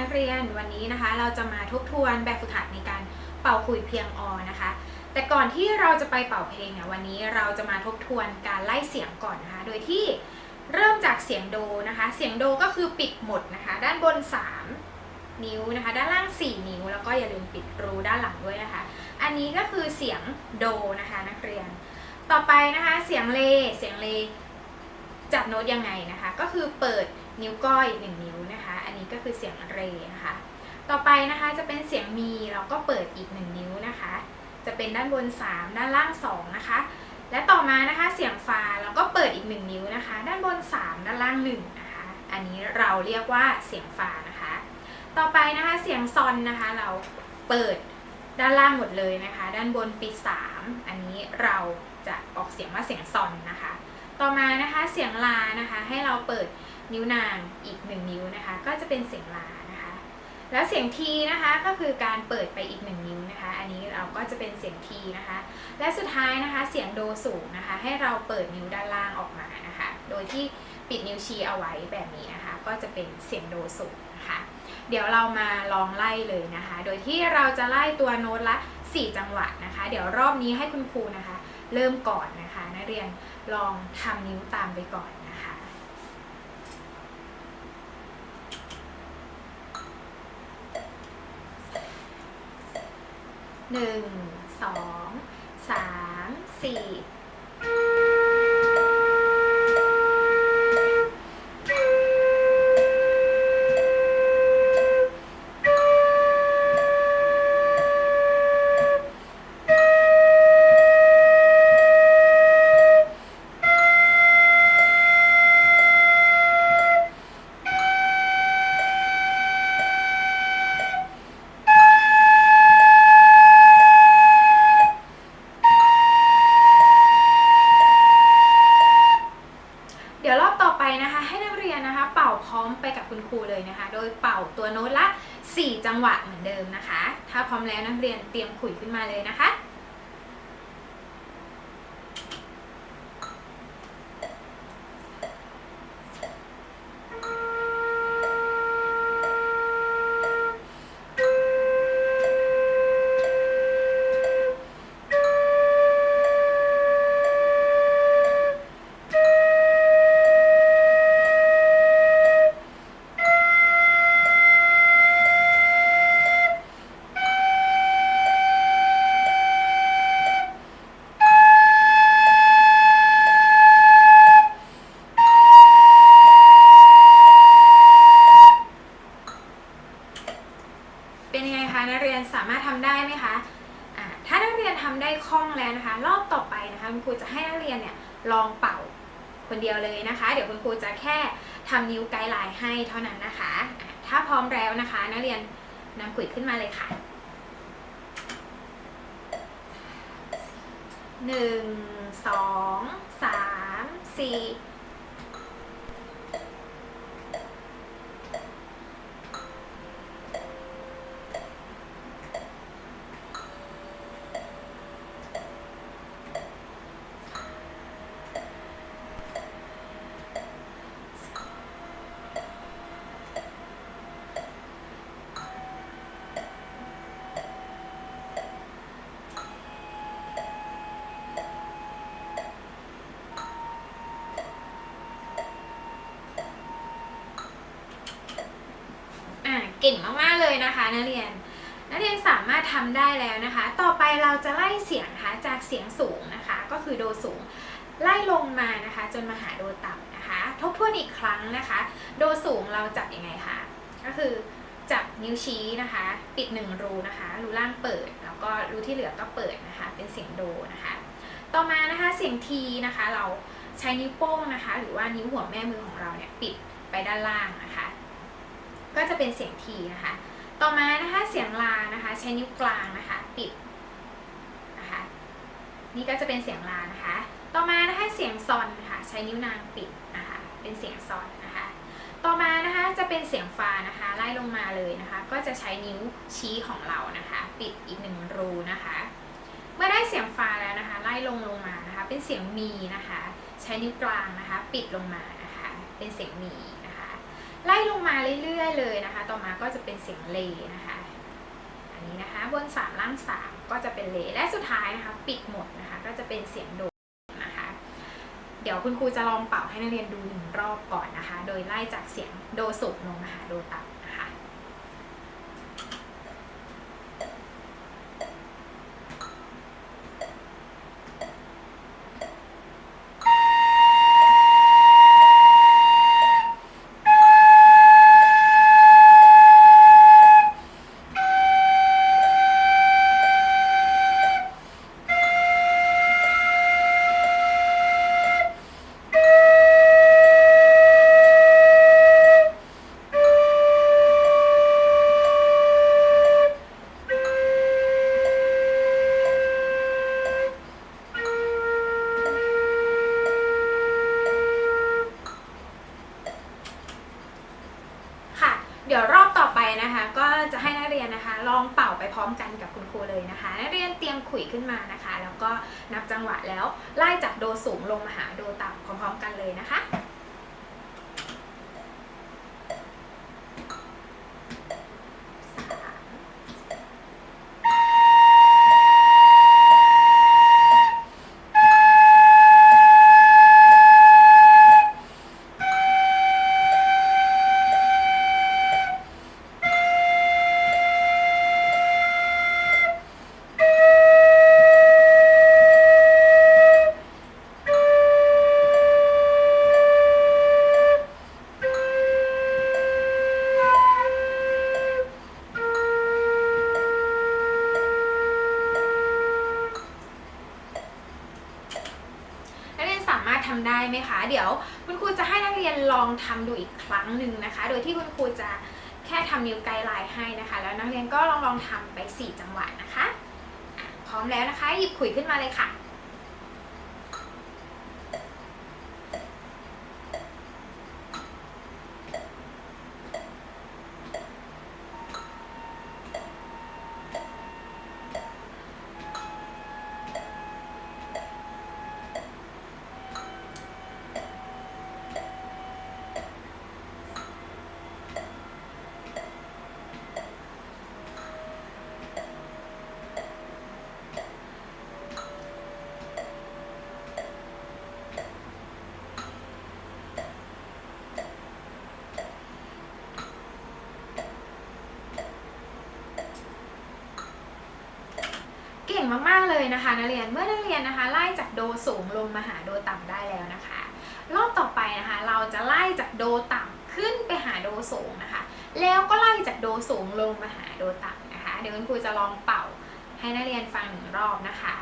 นักเรียนวันนี้นะคะ เราจะมาทบทวนแบบฝึกหัดในการเป่าขลุ่ยเพียงอนะคะ แต่ก่อนที่เราจะไปเป่าเพลงเนี่ยวันนี้เราจะมาทบทวนการไล่เสียงก่อนนะคะ โดยที่เริ่มจากเสียงโดนะคะ เสียงโดก็คือปิดหมดนะคะ ด้านบน 3 นิ้วนะคะ ด้านล่าง 4 นิ้ว แล้วก็อย่าลืมปิดรูด้านหลังด้วยนะคะ อันนี้ก็คือเสียงโดนะคะนักเรียน ต่อไปนะคะเสียงเลเสียงเลจับโน้ตยังไงนะคะ ก็คือเปิด นิ้วก้อย1นิ้วนะคะ อันนี้ก็คือเสียงเรนะคะ ต่อไปนะคะจะเป็นเสียงมีเราก็เปิดอีก1นิ้วนะคะ จะเป็นด้านบน 3 ด้านล่าง 2 นะคะ และต่อมานะคะเสียงฟาเราก็เปิดอีก1นิ้วนะคะ ด้านบน 3 ด้านล่าง1นะคะ อันนี้เราเรียกว่าเสียงฟานะคะ ต่อไปนะคะเสียงซอนนะคะ เราเปิดด้านล่างหมดเลยนะคะ ด้านบนปิด3อันนี้เราจะออกเสียงว่าเสียงซอนนะคะ ต่อมานะคะเสียงลานะคะ ให้เราเปิดนิ้วนางอีกหนึ่งนิ้วนะคะ ก็จะเป็นเสียงลานะคะ แล้วเสียงทีนะคะก็คือการเปิดไปอีกหนึ่งนิ้วนะคะ อันนี้เราก็จะเป็นเสียงทีนะคะ และสุดท้ายนะคะเสียงโดสูงนะคะ ให้เราเปิดนิ้วด้านล่างออกมานะคะ โดยที่ปิดนิ้วชี้เอาไว้แบบนี้นะคะ ก็จะเป็นเสียงโดสูงนะคะ เดี๋ยวเรามาลองไล่เลยนะคะ โดยที่เราจะไล่ตัวโน้ตละ 4 จังหวะนะคะ เดี๋ยวรอบนี้ให้คุณครูนะคะ เริ่มก่อนนะคะ นักเรียนลองทำนิ้วตามไปก่อนนะคะหนึ่งสองสามสี่ ถ้าพร้อมแล้วนักเรียนเตรียมขุยขึ้นมาเลยนะคะ นำขุยขึ้นมาเลยค่ะหนึ่งสองสามสี่ อ่า เก่งมาเลยนะคะนักเรียน นักเรียนสามารถทำได้แล้วนะคะ ต่อไปเราจะไล่เสียงนะคะจากเสียงสูงนะคะ ก็คือโดสูง ไล่ลงมานะคะ จนมาหาโดต่ำนะคะ ทบทวนอีกครั้งนะคะ โดสูงเราจับยังไงคะก็คือจับนิ้วชี้นะคะ ปิดหนึ่งรูนะคะ รูล่างเปิด แล้วก็รูที่เหลือก็เปิดนะคะ เป็นเสียงโดนะคะ ต่อมานะคะเสียงทีนะคะ เราใช้นิ้วโป้งนะคะ หรือว่านิ้วหัวแม่มือของเราเนี่ยปิดไปด้านล่างนะคะ ก็จะเป็นเสียงทีนะคะ ต่อมานะคะเสียงลานะคะ ใช้นิ้วกลางนะคะ ปิดนะคะ นี่ก็จะเป็นเสียงลานะคะ ต่อมานะคะเสียงซอนนะคะใช้นิ้วนางปิดนะคะ เป็นเสียงซอนนะคะ ต่อมานะคะจะเป็นเสียงฟานะคะ ไล่ลงมาเลยนะคะ ก็จะใช้นิ้วชี้ของเรานะคะ ปิดอีกหนึ่งรูนะคะ เมื่อได้เสียงฟาแล้วนะคะ ไล่ลงลงมานะคะ เป็นเสียงมีนะคะ ใช้นิ้วกลางนะคะ ปิดลงมานะคะ เป็นเสียงมี ไล่ลงมาเรื่อยๆเลยนะคะ ต่อมาก็จะเป็นเสียงเลนะคะ อันนี้นะคะบนสามล่างสามก็จะเป็นเลและสุดท้ายนะคะ ปิดหมดนะคะ ก็จะเป็นเสียงโดนะคะ เดี๋ยวคุณครูจะลองเป่าให้นักเรียนดูหนึ่งรอบก่อนนะคะ โดยไล่จากเสียงโดสูงลงมาหาโดต่ำ ขุยขึ้นมานะคะ แล้วก็นับจังหวะแล้วไล่จากโดสูงลงมาหา เดี๋ยวคุณครูจะให้นักเรียนลองทำดูอีกครั้งหนึ่งนะคะ โดยที่คุณครูจะแค่ทำนิ้วไกด์ไลน์ให้นะคะ แล้วนักเรียนก็ลองลองทำไป 4 จังหวะนะคะ พร้อมแล้วนะคะ หยิบขุยขึ้นมาเลยค่ะ มากๆเลยนะคะ นักเรียนเมื่อนักเรียนนะคะไล่จากโดสูงลงมาหาโดต่ำได้แล้วนะคะ รอบต่อไปนะคะ เราจะไล่จากโดต่ำขึ้นไปหาโดสูงนะคะ แล้วก็ไล่จากโดสูงลงมาหาโดต่ำนะคะ เดี๋ยวคุณครูจะลองเป่าให้นักเรียนฟังหนึ่งรอบนะคะ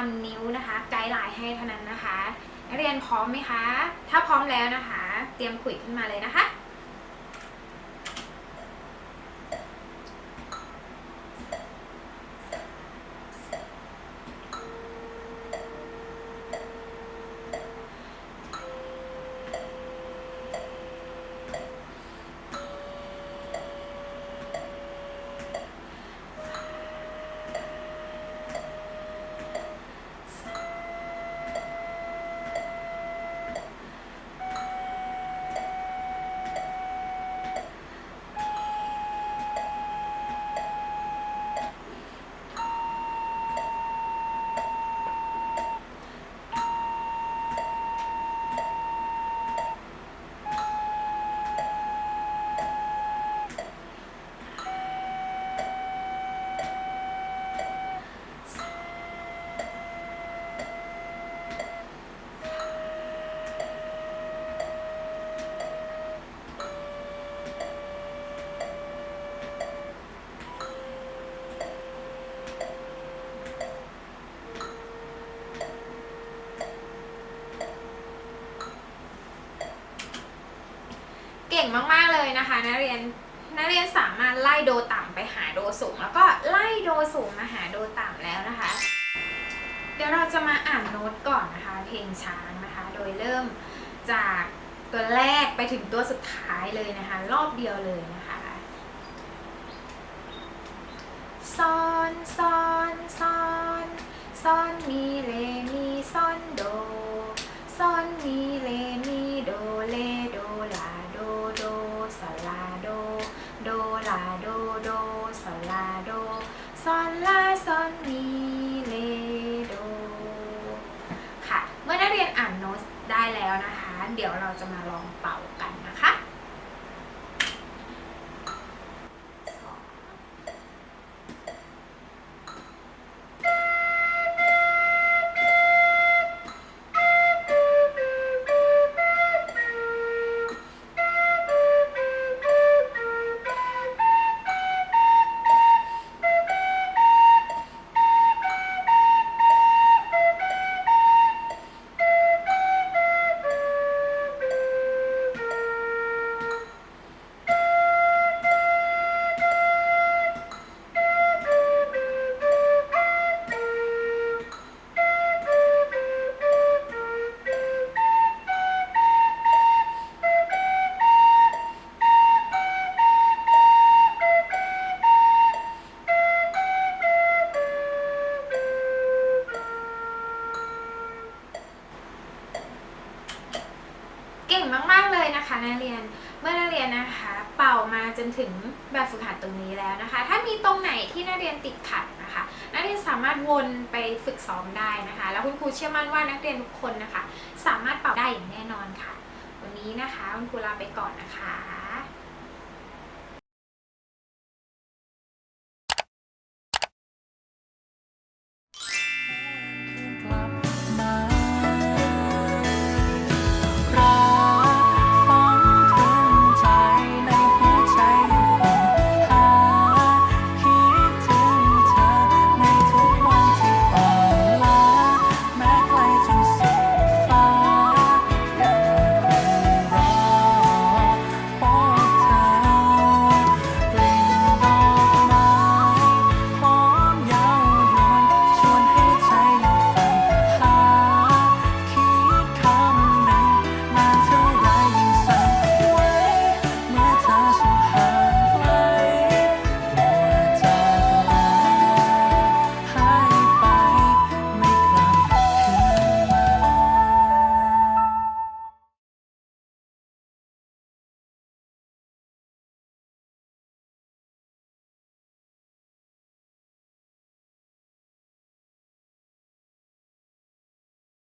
จะทำนิ้วนะคะไกด์ไลน์ให้เท่านั้นนะคะนักเรียนพร้อมไหมคะ ถ้าพร้อมแล้วนะคะ เตรียมขุยขึ้นมาเลยนะคะ ก่งมากๆเลยนะคะ นักเรียนนักเรียนสามารถไล่โดต่ำไปหาโดสูง แล้วก็ไล่โดสูงมาหาโดต่ำแล้วนะคะ เดี๋ยวเราจะมาอ่านโน้ตก่อนนะคะ เพลงช้างนะคะ โดยเริ่มจากตัวแรกไปถึงตัวสุดท้ายเลยนะคะ รอบเดียวเลยนะคะซอนซอนซอนซอนมีเลมีซอนโดซอนมีเลมี แล้วนะคะ เดี๋ยวเราจะมาลองเป่า มาก ๆ เลยนะคะนักเรียน เมื่อนักเรียนนะคะ เป่ามาจนถึงแบบฝึกหัดตรงนี้แล้วนะคะ ถ้ามีตรงไหนที่นักเรียนติดขัดนะคะ นักเรียนสามารถวนไปฝึกซ้อมได้นะคะ แล้วคุณครูเชื่อมั่นว่านักเรียนทุกคนนะคะ สามารถเป่าได้อย่างแน่นอนค่ะ วันนี้นะคะคุณครูลาไปก่อนนะคะ